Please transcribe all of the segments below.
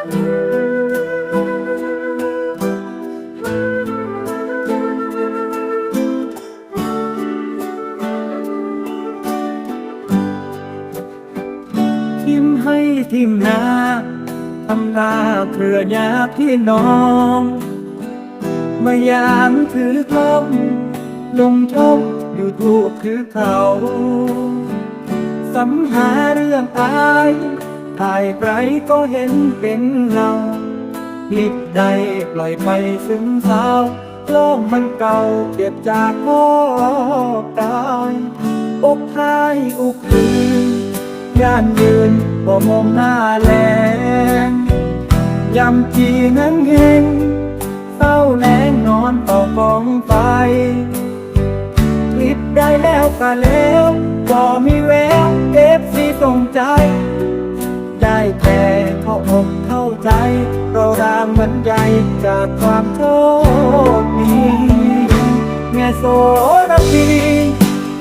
ทิมให้ทิมนาทำลาเครือญาติพี่น้องมายามถือกล้องลงชมอยู่ถูกคือเขาสัมหาเรื่องอาย ถ่ายใครก็เห็นเป็นเราลิปใดปล่อยไปซึมเศร้าโลกมันเก่าเก็บจากพ่อตายอกหายอุกคืนย่านยืนบ่มองหน้าแลงยำจีนั้นเฮงเศร้าแรงนอนต่อกองไฟลิปได้แล้วก็แล้วก็มีแววเอฟซีส่งใจ แต่เข้าอกเข้าใจ เราดางเหมือนใจจากความโชคดีแง่โซระพี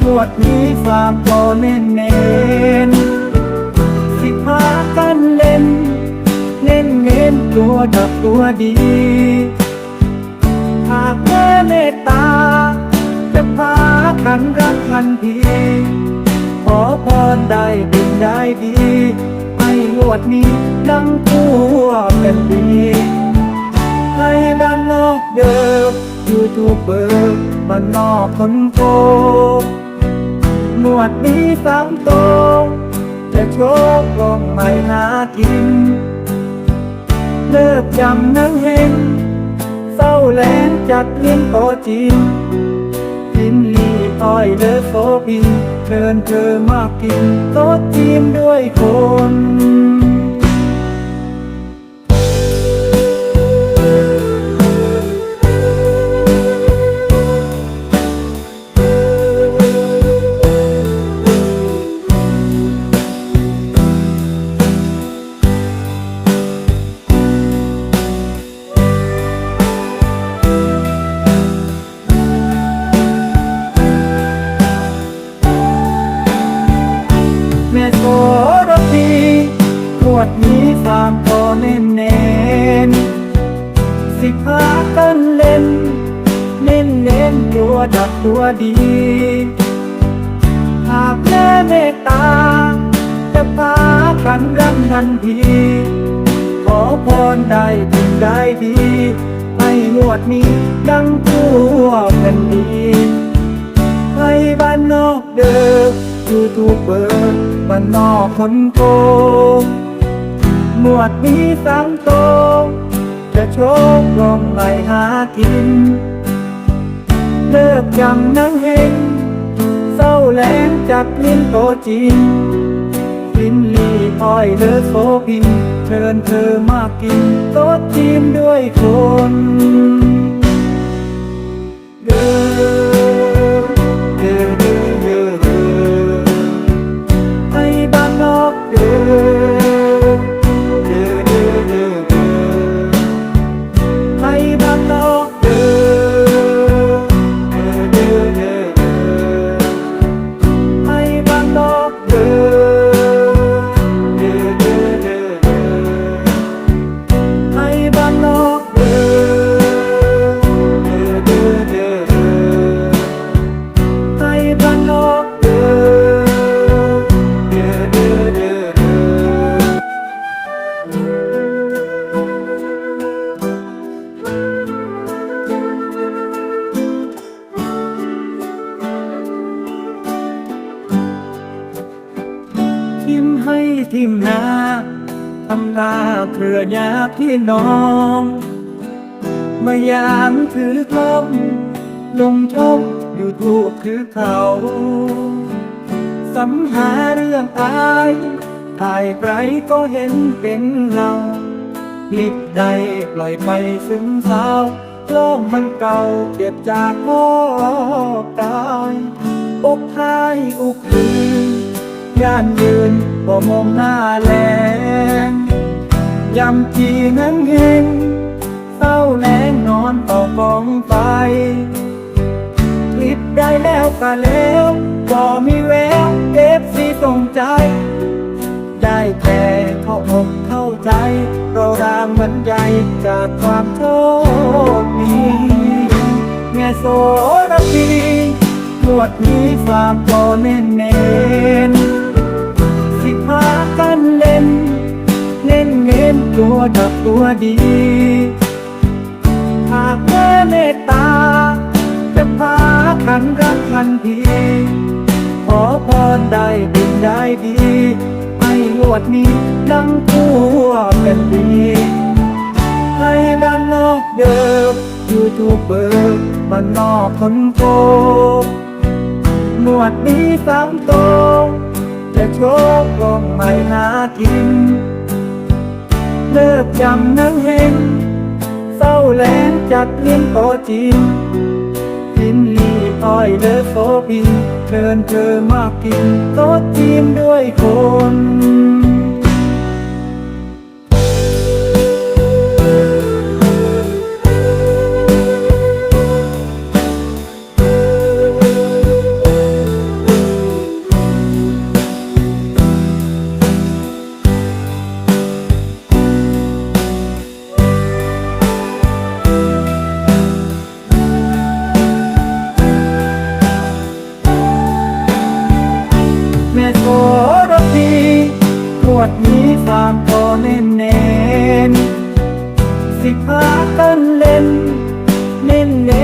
ปวดนี้ฝากก็เน้นเน้นสิพากันเล่นเน้นเน้นตัวดับตัวดีหากแม่เมตตา จะพากันรักกันทีขอพรได้ดินได้ดี งวดนี้ดังทั่วเป็นดีให้บ้านนอกเดิมยูทูบเบอร์บ้านนอกคนโกงวดนี้สามโตวจะโชคลงไม่หากิน เลิกยำนั่งเฮงเศร้าแลนจัดเลี้ยงโตจีนกินลีอ้อยเลิศโซบิน เชิญเธอมากินโต๊ะจีนด้วยคน ตัวดีหากแม่เมตตา จะพากันรักทันที ขอพรได้ถึงได้ดี ให้งวดนี้ดังทั่วแผ่นดินให้บ้านนอกเดิมยูทูบเบอร์บ้านนอกคนโกงหมวดนี้สังโตจะโชคลงไหลหากิน เลิกจำนังเฮงเศร้าแหลงจับลิ้นโตจีนกินลีอ้อยเลิศโซกินเชิญเธอมากินโต๊ะจีนด้วยคน ทิมนาทำลาเครือญาติพี่น้องมายามถือกล้องลงชมอยู่ถูกคือเขาสัมหาเรื่องอายถ่ายใครก็เห็นเป็นเราคลิปใดปล่อยไปซึมเศร้าโลกมันเก่าเก็บจากพ่อตายอกหายอกคืน ย่านยืนบ่มองหน้าแลงยำจีนั้นเฮงเศร้าแรงนอนต่อกองไฟคลิปได้แล้วก็แล้วก็มีแววเอฟซีส่งใจ ได้แต่เข้าอกเข้าใจ เราดาจากความโชคดีแม่โสระพีหมวดนี้ฝากโตเน้นเน้ ตัวดับตัวดี หากแม่เมตตา จะพากันรักทันทีขอพรได้ดินได้ดีให้งวดนี้ดังทั่วเป็นดีให้บ้านนอกเดิมยูทูบเบอร์บ้านนอกคนโกงวดนี้สามโตวจะโชคลงไม่น่ากิน เลิกจำนังเฮงเศร้าแลงจัดเลี้ยงโอจีนกินลีอ้อยเลิกโฟบินเชิญเธอมากินโต๊ะจีนด้วยคน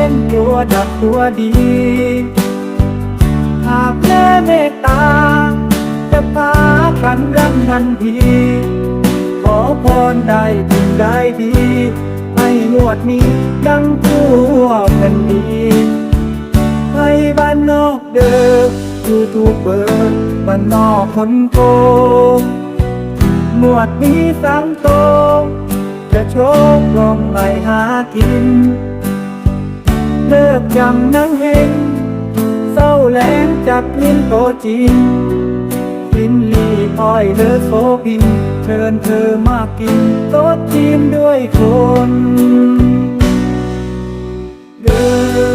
น้นเน้นๆตัวดักตัวดีหากแม่เมตตา จะพากันรักทันที ขอพรได้ถึงได้ดี ให้งวดนี้ดังทั่วแผ่นดินให้บ้านนอกเดิมยูทูบเบอร์บ้านนอกคนโกงหมวดนี้สังโตจะโชคลงไม่หากิน เลิกจำนังเฮงเศร้าแหลงจากลิ้นโตจีนลิ้นลีอ้อยเลอโซกิน เชิญเธอมากินโตจีนด้วยคนเดิน